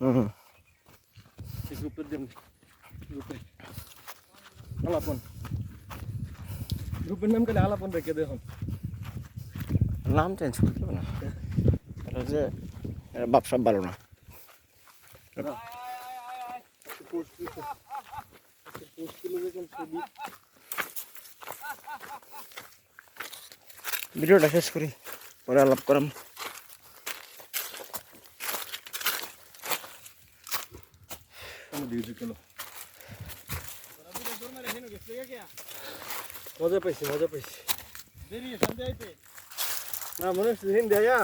হুম। সেই গ্রুপটা দেন গ্রুপে। আলাপন। গ্রুপের নাম কালে আলাপন রেখে দেখুন নাম চেঞ্জ করতে হবে না। ব্যবসা ভালো না ভিডিওটা শেষ করি পরে আলাপ করাম। মজা পাইছি মজা পাইছি। না মনে হচ্ছে হিন্দি আয়া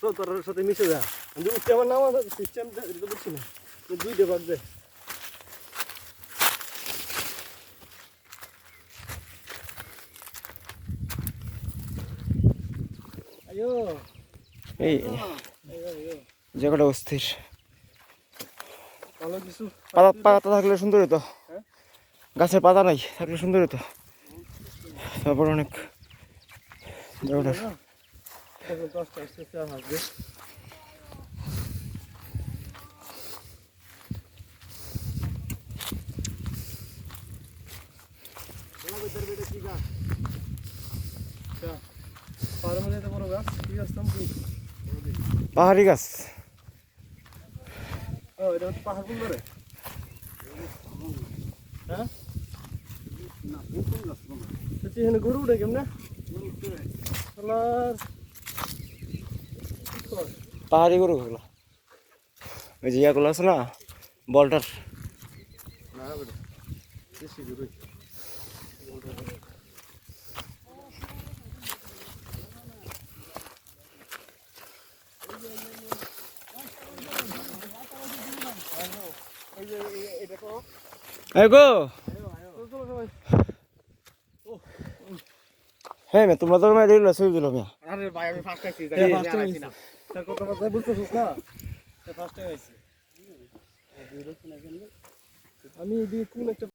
তোর সাথে মিশে যা। কিন্তু উঠতে আমার নাম সিস্টেম এটা বুঝছি না। দুইটা এই জায়গাটা অস্থির। ভালো কিছু পাতা পাতা থাকলে সুন্দর হতো হ্যাঁ? গাছের পাতা নাই থাকলে সুন্দর হতো তারপর অনেক জায়গাটা। পাহাড়ি গাছ। হ্যাঁ? গরু উঠে কেমনে? পাহাড়ি গরু গুলো ওই যে ইয়াগুলো আছে না বলটার। না বেটা দেশি গরু। গো। হ্যাঁ মে তোমরা তো মেয়ে দিল ছবি দিল মেয়ে আরে ভাই আমি ফার্স্ট আইছি এই, ফার্স্ট আইছি না। তার কথা কথা বলতেছিস না? ফার্স্ট আইছি আমি দিয়ে কুল একটা